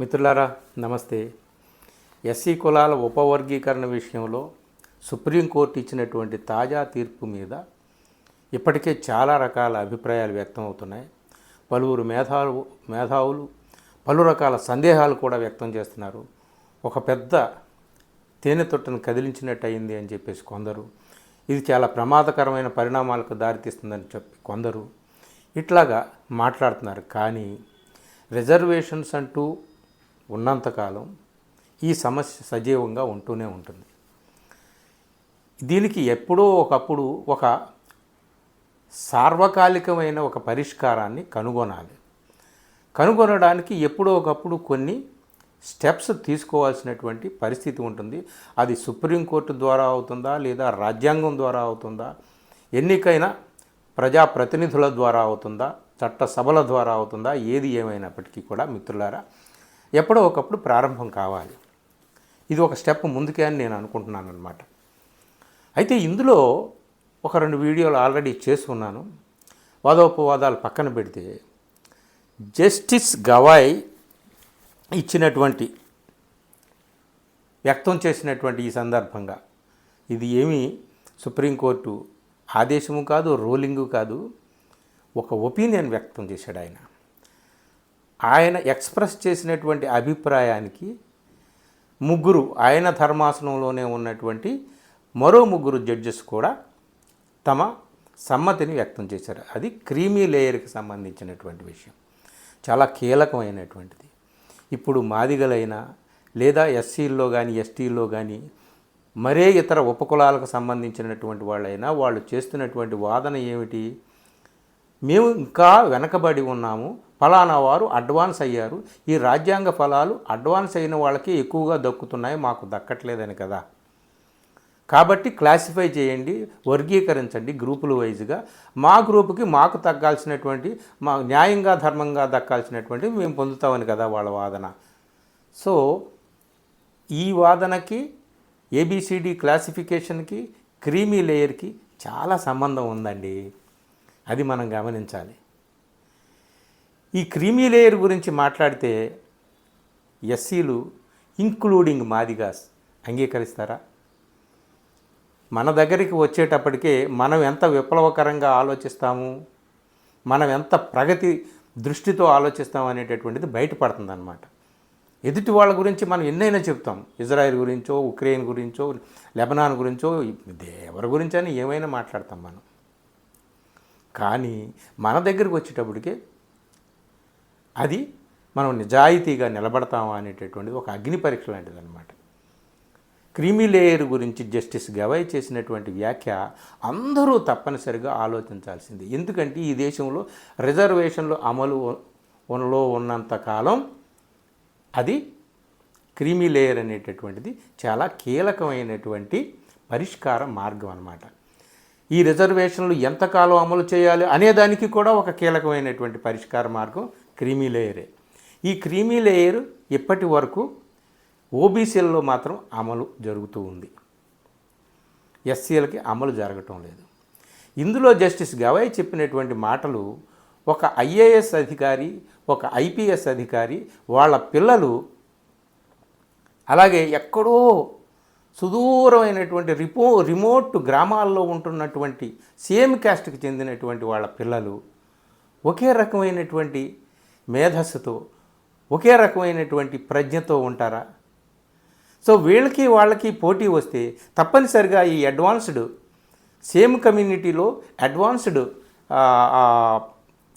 మిత్రులారా నమస్తే. ఎస్సీ కులాల ఉపవర్గీకరణ విషయంలో సుప్రీంకోర్టు ఇచ్చినటువంటి తాజా తీర్పు మీద ఇప్పటికే చాలా రకాల అభిప్రాయాలు వ్యక్తం అవుతున్నాయి పలువురు మేధావు మేధావులు పలు రకాల సందేహాలు కూడా వ్యక్తం చేస్తున్నారు. ఒక పెద్ద తేనె తొట్టను కదిలించినట్టు అయింది అని చెప్పేసి కొందరు ఇది చాలా ప్రమాదకరమైన పరిణామాలకు దారితీస్తుందని చెప్పి కొందరు ఇట్లాగా మాట్లాడుతున్నారు. కానీ రిజర్వేషన్స్ అంటూ ఉన్నంతకాలం ఈ సమస్య సజీవంగా ఉంటూనే ఉంటుంది. దీనికి ఎప్పుడో ఒకప్పుడు ఒక సార్వకాలికమైన ఒక పరిష్కారాన్ని కనుగొనాలి. కనుగొనడానికి ఎప్పుడో ఒకప్పుడు కొన్ని స్టెప్స్ తీసుకోవాల్సినటువంటి పరిస్థితి ఉంటుంది. అది సుప్రీంకోర్టు ద్వారా అవుతుందా లేదా రాజ్యాంగం ద్వారా అవుతుందా? ఎన్నికైన ప్రజాప్రతినిధుల ద్వారా అవుతుందా? చట్ట సభల ద్వారా అవుతుందా? ఏది ఏమైనప్పటికీ కూడా మిత్రులారా ఎప్పుడో ఒకప్పుడు ప్రారంభం కావాలి. ఇది ఒక స్టెప్ ముందుకే అని నేను అనుకుంటున్నాను అనమాట అయితే ఇందులో ఒక రెండు వీడియోలు ఆల్రెడీ చేసుకున్నాను వాదోపవాదాలు పక్కన పెడితే జస్టిస్ గవాయ్ ఇచ్చినటువంటి వ్యక్తం చేసినటువంటి ఈ సందర్భంగా ఇది ఏమీ సుప్రీంకోర్టు ఆదేశము కాదు రూలింగు కాదు ఒక ఒపీనియన్ వ్యక్తం చేశాడు ఆయన. ఆయన ఎక్స్ప్రెస్ చేసినటువంటి అభిప్రాయానికి ముగ్గురు ఆయన ధర్మాసనంలోనే ఉన్నటువంటి మరో ముగ్గురు జడ్జెస్ కూడా తమ సమ్మతిని వ్యక్తం చేశారు. అది క్రీమీ లేయర్కి సంబంధించినటువంటి విషయం. చాలా కీలకమైనటువంటిది. ఇప్పుడు మాదిగలైనా లేదా ఎస్సీల్లో కానీ ఎస్టీల్లో కానీ మరే ఇతర ఉపకులాలకు సంబంధించినటువంటి వాళ్ళైనా వాళ్ళు చేస్తున్నటువంటి వాదన ఏమిటి? మేము ఇంకా వెనకబడి ఉన్నాము. ఫలానా వారు అడ్వాన్స్ అయ్యారు. ఈ రాజ్యాంగ ఫలాలు అడ్వాన్స్ అయిన వాళ్ళకి ఎక్కువగా దక్కుతున్నాయి. మాకు దక్కట్లేదని కదా. కాబట్టి క్లాసిఫై చేయండి వర్గీకరించండి గ్రూపుల వైజ్గా. మా గ్రూపుకి మాకు తగ్గాల్సినటువంటి మా న్యాయంగా ధర్మంగా దక్కాల్సినటువంటి మేము పొందుతామని కదా వాళ్ళ వాదన. సో ఈ వాదనకి ఏబిసిడి క్లాసిఫికేషన్కి క్రీమీ లేయర్కి చాలా సంబంధం ఉందండి. అది మనం గమనించాలి. ఈ క్రీమీ లేయర్ గురించి మాట్లాడితే ఎస్సీలు ఇంక్లూడింగ్ మాదిగాస్ అంగీకరిస్తారా? మన దగ్గరికి వచ్చేటప్పటికే మనం ఎంత విప్లవకరంగా ఆలోచిస్తాము? మనం ఎంత ప్రగతి దృష్టితో ఆలోచిస్తాం అనేటటువంటిది బయటపడుతుందన్నమాట. ఎదుటి వాళ్ళ గురించి మనం ఎన్నైనా చెప్తాం ఇజ్రాయెల్ గురించో ఉక్రెయిన్ గురించో లెబనాన్ గురించో ఎవరి గురించి అని ఏమైనా మాట్లాడతాం మనం. కానీ మన దగ్గరికి వచ్చేటప్పటికే అది మనం నిజాయితీగా నిలబడతామా అనేటటువంటిది ఒక అగ్ని పరీక్ష లాంటిది అనమాట క్రీమీ లేయర్ గురించి జస్టిస్ గవాయ్ చేసినటువంటి వ్యాఖ్య అందరూ తప్పనిసరిగా ఆలోచించాల్సింది. ఎందుకంటే ఈ దేశంలో రిజర్వేషన్లు అమలు లో ఉన్నంతకాలం అది క్రీమీ లేయర్ అనేటటువంటిది చాలా కీలకమైనటువంటి పరిష్కార మార్గం అన్నమాట. ఈ రిజర్వేషన్లు ఎంతకాలం అమలు చేయాలి అనేదానికి కూడా ఒక కీలకమైనటువంటి పరిష్కార మార్గం క్రీమీ లేయరే. ఈ క్రీమీ లేయర్ ఇప్పటి వరకు ఓబీసీలలో మాత్రం అమలు జరుగుతూ ఉంది. ఎస్సీలకి అమలు జరగటం లేదు. ఇందులో జస్టిస్ గవాయ్ చెప్పినటువంటి మాటలు ఒక ఐఏఎస్ అధికారి ఒక ఐపీఎస్ అధికారి వాళ్ళ పిల్లలు అలాగే ఎక్కడో సుదూరమైనటువంటి రిపో రిమోట్ గ్రామాల్లో ఉంటున్నటువంటి సేమ్ క్యాస్ట్కి చెందినటువంటి వాళ్ళ పిల్లలు ఒకే రకమైనటువంటి మేధస్సుతో ఒకే రకమైనటువంటి ప్రజ్ఞతో ఉంటారా? సో వీళ్ళకి వాళ్ళకి పోటీ వస్తే తప్పనిసరిగా ఈ అడ్వాన్స్డ్ సేమ్ కమ్యూనిటీలో అడ్వాన్స్డ్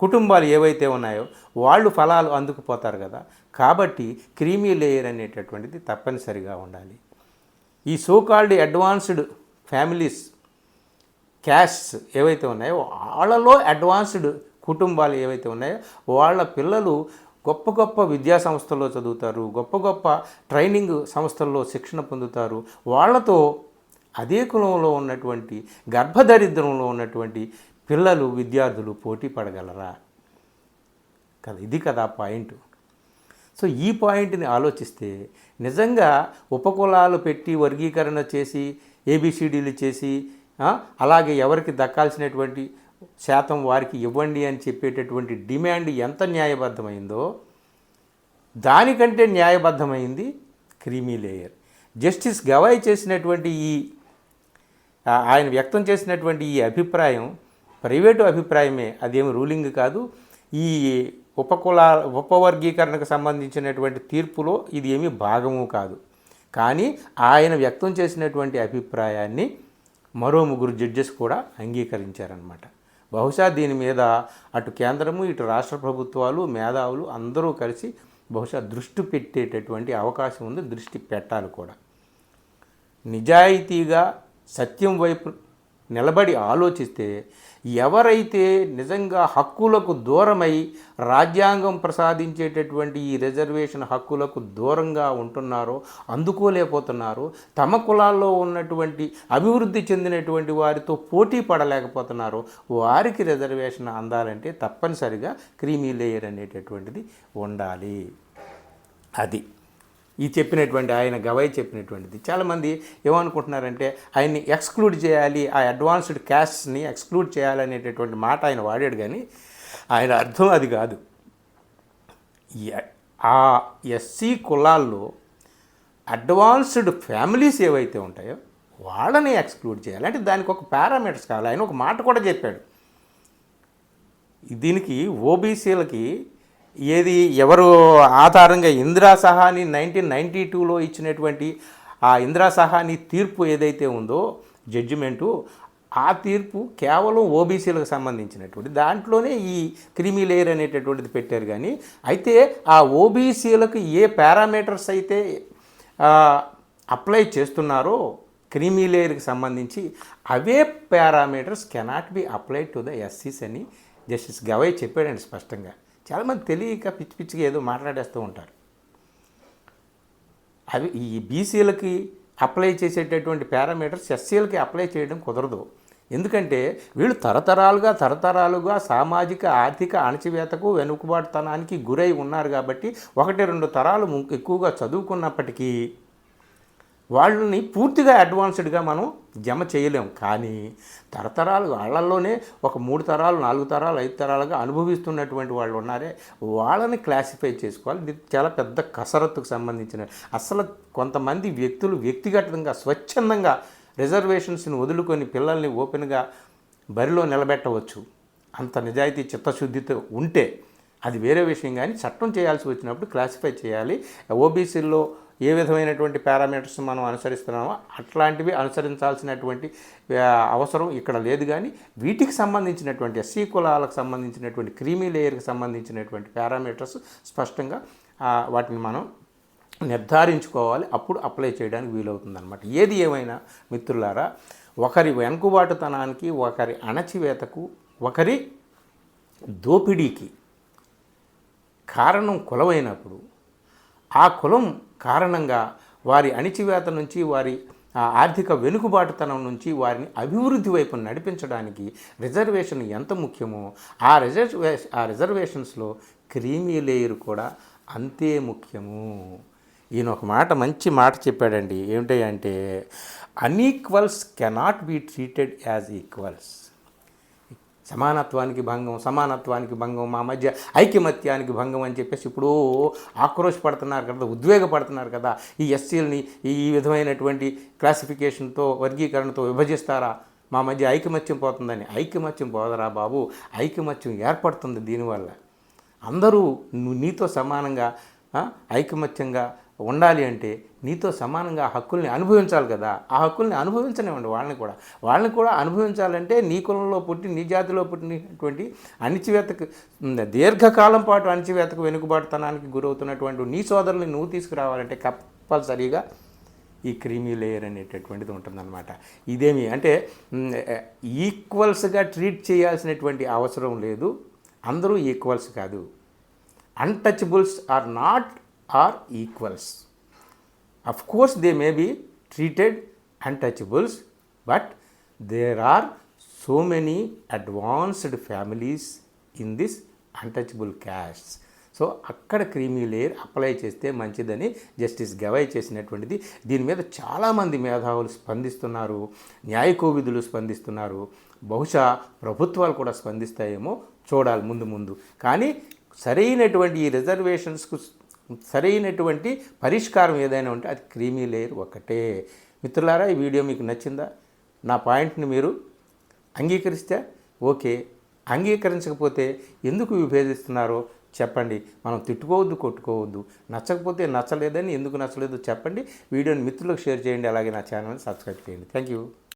కుటుంబాలు ఏవైతే ఉన్నాయో వాళ్ళు ఫలాలు అందుకుపోతారు కదా. కాబట్టి క్రీమీ లేయర్ అనేటటువంటిది తప్పనిసరిగా ఉండాలి. ఈ సోకాల్డ్ అడ్వాన్స్డ్ ఫ్యామిలీస్ క్యాష్స్ ఏవైతే ఉన్నాయో వాళ్ళలో అడ్వాన్స్డ్ కుటుంబాలు ఏవైతే ఉన్నాయో వాళ్ళ పిల్లలు గొప్ప గొప్ప విద్యా సంస్థల్లో చదువుతారు గొప్ప గొప్ప ట్రైనింగ్ సంస్థల్లో శిక్షణ పొందుతారు. వాళ్ళతో అదే కులంలో ఉన్నటువంటి గర్భదరిద్రంలో ఉన్నటువంటి పిల్లలు విద్యార్థులు పోటీ పడగలరా? కదా ఇది కదా పాయింట్. సో ఈ పాయింట్ని ఆలోచిస్తే నిజంగా ఉపకులాలు పెట్టి వర్గీకరణ చేసి ఏబిసిడీలు చేసి అలాగే ఎవరికి దక్కాల్సినటువంటి శాతం వారికి ఇవ్వండి అని చెప్పేటటువంటి డిమాండ్ ఎంత న్యాయబద్ధమైందో దానికంటే న్యాయబద్ధమైంది క్రీమీ లేయర్. జస్టిస్ గవాయ్ చేసినటువంటి ఈ ఆయన వ్యక్తం చేసినటువంటి ఈ అభిప్రాయం ప్రైవేటు అభిప్రాయమే అదేమి రూలింగ్ కాదు. ఈ ఉపకుల ఉపవర్గీకరణకు సంబంధించినటువంటి తీర్పులో ఇది ఏమీ భాగము కాదు. కానీ ఆయన వ్యక్తం చేసినటువంటి అభిప్రాయాన్ని మరో ముగ్గురు జడ్జెస్ కూడా అంగీకరించారనమాట బహుశా దీని మీద అటు కేంద్రము ఇటు రాష్ట్ర ప్రభుత్వాలు మేధావులు అందరూ కలిసి బహుశా దృష్టి పెట్టేటటువంటి అవకాశం ఉంది దృష్టి పెట్టాలి కూడా. నిజాయితీగా సత్యం వైపు నిలబడి ఆలోచిస్తే ఎవరైతే నిజంగా హక్కులకు దూరమై రాజ్యాంగం ప్రసాదించేటటువంటి ఈ రిజర్వేషన్ హక్కులకు దూరంగా ఉంటున్నారో అందుకోలేకపోతున్నారో తమ కులాల్లో ఉన్నటువంటి అభివృద్ధి చెందినటువంటి వారితో పోటీ పడలేకపోతున్నారో వారికి రిజర్వేషన్ అందాలంటే తప్పనిసరిగా క్రీమీ లేయర్ అనేటటువంటిది ఉండాలి. అది. ఈ చెప్పినటువంటి ఆయన గవై చెప్పినటువంటిది. చాలామంది ఏమనుకుంటున్నారంటే ఆయన్ని ఎక్స్క్లూడ్ చేయాలి ఆ అడ్వాన్స్డ్ క్యాస్ట్ని ఎక్స్క్లూడ్ చేయాలనేటటువంటి మాట ఆయన వాడాడు కానీ ఆయన అర్థం అది కాదు. ఆ ఎస్సీ కులాల్లో అడ్వాన్స్డ్ ఫ్యామిలీస్ ఏవైతే ఉంటాయో వాళ్ళని ఎక్స్క్లూడ్ చేయాలి. అంటే దానికి ఒక పారామీటర్స్ కావాలి. ఆయన ఒక మాట కూడా చెప్పాడు. దీనికి ఓబీసీలకి ఏది ఎవరు ఆధారంగా ఇందిరా సహాని నైన్టీన్ నైంటీ టూలో ఇచ్చినటువంటి ఆ ఇందిరా సహాని తీర్పు ఏదైతే ఉందో జడ్జిమెంటు ఆ తీర్పు కేవలం ఓబీసీలకు సంబంధించినటువంటి దాంట్లోనే ఈ క్రిమి లేయర్ అనేటటువంటిది పెట్టారు కానీ అయితే ఆ ఓబీసీలకు ఏ పారామీటర్స్ అయితే అప్లై చేస్తున్నారో క్రిమి లేయర్కి సంబంధించి అవే parameters cannot be applied to the ఎస్సీస్ అని జస్టిస్ గవై చెప్పాడండి స్పష్టంగా. చాలామంది తెలియక పిచ్చి పిచ్చిగా ఏదో మాట్లాడేస్తూ ఉంటారు. అవి ఈ బీసీలకి అప్లై చేసేటటువంటి పారామీటర్స్ ఎస్సీలకి అప్లై చేయడం కుదరదు. ఎందుకంటే వీళ్ళు తరతరాలుగా తరతరాలుగా సామాజిక ఆర్థిక అణచివేతకు వెనుకబాటుతనానికి గురై ఉన్నారు కాబట్టి ఒకటి రెండు తరాలు ఎక్కువగా చదువుకున్నప్పటికీ వాళ్ళని పూర్తిగా అడ్వాన్స్డ్గా మనం జమ చేయలేం. కానీ తరతరాలు వాళ్ళల్లోనే ఒక మూడు తరాలు నాలుగు తరాలు ఐదు తరాలుగా అనుభవిస్తున్నటువంటి వాళ్ళు ఉన్నారే వాళ్ళని క్లాసిఫై చేసుకోవాలి. ఇది చాలా పెద్ద కసరత్తుకు సంబంధించిన అసలు కొంతమంది వ్యక్తులు వ్యక్తిగతంగా స్వచ్ఛందంగా రిజర్వేషన్స్ని వదులుకొని పిల్లల్ని ఓపెన్గా బరిలో నిలబెట్టవచ్చు. అంత నిజాయితీ చిత్తశుద్ధితో ఉంటే అది వేరే విషయం. కానీ చట్టం చేయాల్సి వచ్చినప్పుడు క్లాసిఫై చేయాలి. ఓబీసీల్లో ఏ విధమైనటువంటి పారామీటర్స్ మనం అనుసరిస్తున్నామో అట్లాంటివి అనుసరించాల్సినటువంటి అవసరం ఇక్కడ లేదు. కానీ వీటికి సంబంధించినటువంటి ఎస్సీ కులాలకు సంబంధించినటువంటి క్రీమీ లేయర్కి సంబంధించినటువంటి పారామీటర్స్ స్పష్టంగా వాటిని మనం నిర్ధారించుకోవాలి. అప్పుడు అప్లై చేయడానికి వీలవుతుందన్నమాట. ఏది ఏమైనా మిత్రులారా ఒకరి వెనుకబాటుతనానికి ఒకరి అణచివేతకు ఒకరి దోపిడీకి కారణం కులమైనప్పుడు ఆ కులం కారణంగా వారి అణిచివేత నుంచి వారి ఆ ఆర్థిక వెనుకబాటుతనం నుంచి వారిని అభివృద్ధి వైపు నడిపించడానికి రిజర్వేషన్ ఎంత ముఖ్యమో ఆ రిజర్వే ఆ రిజర్వేషన్స్లో క్రీమీ లేయర్ కూడా అంతే ముఖ్యము. ఈయన ఒక మాట మంచి మాట చెప్పాడండి. ఏమిటంటే unequals cannot be treated as equals సమానత్వానికి భంగం సమానత్వానికి భంగం మా మధ్య ఐకమత్యానికి భంగం అని చెప్పేసి ఇప్పుడు ఆక్రోశపడుతున్నారు కదా ఉద్వేగపడుతున్నారు కదా ఈ ఎస్సీలని ఈ విధమైనటువంటి క్లాసిఫికేషన్తో వర్గీకరణతో విభజిస్తారా? మా మధ్య ఐకమత్యం పోతుందని. ఐకమత్యం పోదరా బాబు? ఐకమత్యం ఏర్పడుతుంది దీనివల్ల. అందరూ నీతో సమానంగా ఐకమత్యంగా ఉండాలి అంటే నీతో సమానంగా ఆ హక్కుల్ని అనుభవించాలి కదా. ఆ హక్కుల్ని అనుభవించనివ్వండి వాళ్ళని కూడా. వాళ్ళని కూడా అనుభవించాలంటే నీ కులంలో పుట్టి నీ జాతిలో పుట్టినటువంటి అణిచివేతకు దీర్ఘకాలం పాటు అణిచివేతకు వెనుకబాటుతనానికి గురవుతున్నటువంటి నీ సోదరుల్ని నువ్వు తీసుకురావాలంటే కంపల్సరీగా ఈ క్రీమీ లేయర్ అనేటటువంటిది ఉంటుందన్నమాట. ఇదేమి అంటే ఈక్వల్స్గా ట్రీట్ చేయాల్సినటువంటి అవసరం లేదు. అందరూ ఈక్వల్స్ కాదు. Untouchables are not are equals. Of course they may be treated untouchables but there are so many advanced families in this untouchable castes so అక్కడ క్రీమీ లేయర్ అప్లై చేస్తే మంచిదని జస్టిస్ గవై చేసినటువంటిది. దీని మీద చాలామంది మేధావులు స్పందిస్తున్నారు న్యాయకోవిధులు స్పందిస్తున్నారు. బహుశా ప్రభుత్వాలు కూడా స్పందిస్తాయేమో చూడాలి ముందు ముందు. కానీ సరైనటువంటి ఈ రిజర్వేషన్స్కు సరైనటువంటి పరిష్కారం ఏదైనా ఉంటే అది క్రీమీ లేయర్ ఒకటే. మిత్రులారా ఈ వీడియో మీకు నచ్చిందా? నా పాయింట్ని మీరు అంగీకరిస్తే ఓకే. అంగీకరించకపోతే ఎందుకు విభేదిస్తున్నారో చెప్పండి. మనం తిట్టుకోవద్దు కొట్టుకోవద్దు. నచ్చకపోతే నచ్చలేదని ఎందుకు నచ్చలేదు చెప్పండి. వీడియోని మిత్రులకు షేర్ చేయండి. అలాగే నా ఛానల్ని సబ్స్క్రైబ్ చేయండి. Thank you